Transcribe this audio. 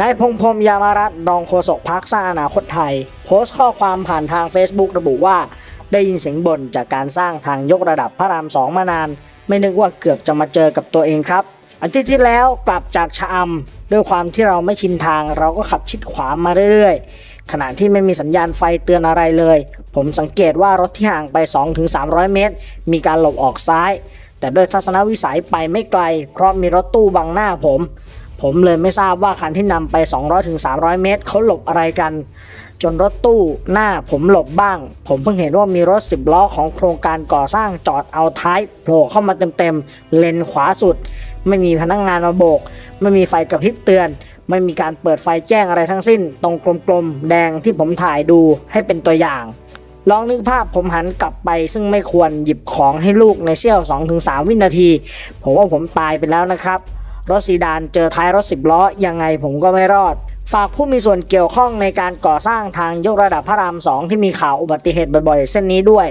จพงพรมยามารัตน์รองโฆษกพักสร้างอนาคตไทย โพสต์ข้อความผ่านทาง Facebook ระบุว่า ได้ยินเสียงบ่นจากการสร้างทางยกระดับพระรามสองมานาน ไม่นึกว่าเกือบจะมาเจอกับตัวเองครับอาทิตย์ที่แล้วกลับจากชะอำด้วยความที่เราไม่ชินทางเราก็ขับชิดขวามาเรื่อยๆ ขณะที่ไม่มีสัญญาณไฟเตือนอะไรเลย ผมสังเกตว่ารถที่ห่างไป 2-300 เมตร มีการหลบออกซ้าย แต่ด้วยทัศนวิสัยไปไม่ไกล เพราะมีรถตู้บังหน้าผม ผมเลยไม่ทราบว่าคันที่นำไป 200-300 เมตรเขาหลบอะไรกัน จนรถตู้หน้าผมหลบบ้าง ผมเพิ่งเห็นว่ามีรถ 10 ล้อของโครงการก่อสร้างจอดเอาท้ายโผล่เข้ามาเต็มๆ เลนขวาสุด ไม่มีพนักงงานมาโบก ไม่มีไฟกระพริบเตือน ไม่มีการเปิดไฟแจ้งอะไรทั้งสิ้น ตรงกลมๆ แดงที่ผมถ่ายดูให้เป็นตัวอย่างลองนึกภาพผมหันกลับไปซึ่งไม่ควรหยิบของให้ลูกในเสี้ยว 2-3 วินาที ผมว่าผมตายไปแล้วนะครับ รถซีดานเจอท้ายรถสิบล้อยังไงผมก็ไม่รอด ฝากผู้มีส่วนเกี่ยวข้องในการก่อสร้างทางยกระดับพระรามสองที่มีข่าวอุบัติเหตุบ่อยๆ เส้นนี้ด้วย